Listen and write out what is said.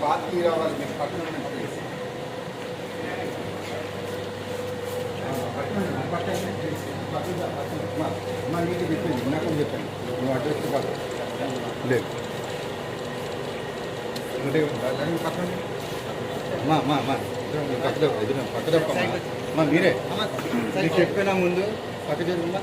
party రావాలి మీకు పక్కన మా నీకు చెప్పింది నాకు చెప్పండి నువ్వు అడ్రస్ కాదు లేదు పక్కన మా మా మా పక్కన పక్కన మీరే చెప్పినా ముందు పక్క జరుగుతుందా